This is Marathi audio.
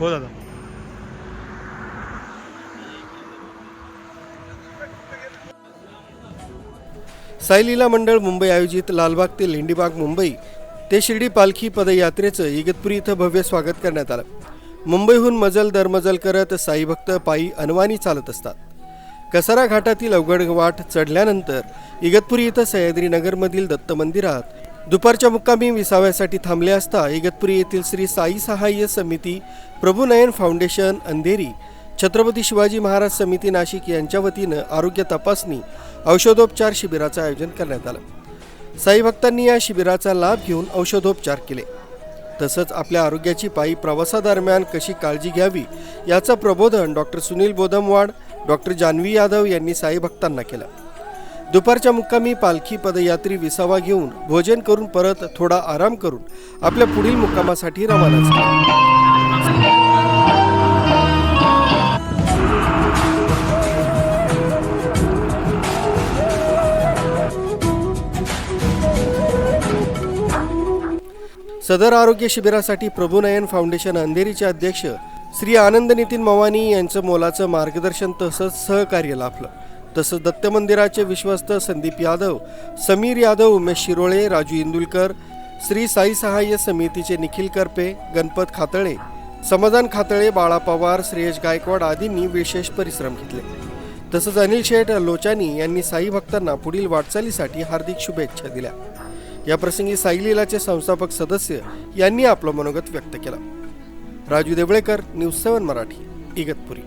हो दादा साईलीला मंडळ मुंबई आयोजित लालबाग ते लेंडीबाग मुंबई ते शिर्डी पालखी पदयात्रेचं इगतपुरी इथं भव्य स्वागत करण्यात आलं. मुंबईहून मजल दरमजल करत साई भक्त पायी अनवाणी चालत असतात. कसारा घाटातील अवघड वाट चढल्यानंतर इगतपुरी इथं सह्याद्रीनगरमधील दत्त मंदिरात दुपारच्या मुक्कामी विसाव्यासाठी थांबले असता इगतपुरी येथील श्री साई सहाय्य समिती प्रभुनयन फाउंडेशन अंधेरी छत्रपती शिवाजी महाराज समिती नाशिक यांच्या वतीनं आरोग्य तपासणी औषधोपचार शिबिराचं आयोजन करण्यात आलं. साई भक्तांनी या शिबिराचा लाभ घेऊन औषधोपचार केले. तसंच आपल्या आरोग्याची पायी प्रवासादरम्यान कशी काळजी घ्यावी याचं प्रबोधन डॉक्टर सुनील बोदमवाड डॉक्टर जान्हवी यादव यांनी साई भक्तांना केलं. दुपारच्या मुक्कामी पालखी पदयात्री विसावा घेऊन भोजन करून परत थोडा आराम करून आपल्या पुढील मुक्कामासाठी रवाना झाला. सदर आरोग्य शिबिरासाठी प्रभुनयन फाउंडेशन अंधेरीचे अध्यक्ष श्री आनंद नितीन मवानी यांचं मोलाचं मार्गदर्शन तसंच सहकार्य लाभलं. तसंच दत्त मंदिराचे विश्वस्त संदीप यादव समीर यादव उमेश शिरोळे राजू इंदुलकर श्री साई सहाय्य समितीचे निखिल करपे गणपत खातळे समाधान खातळे बाळा पवार श्रेयश गायकवाड आदींनी विशेष परिश्रम घेतले. तसंच अनिल शेठ लोचानी यांनी साई भक्तांना पुढील वाटचालीसाठी हार्दिक शुभेच्छा दिल्या. या प्रसंगी साई लीलाचे संस्थापक सदस्य यांनी आपलं मनोगत व्यक्त केलं. Raju Devlekar news seven Marathi Igatpuri.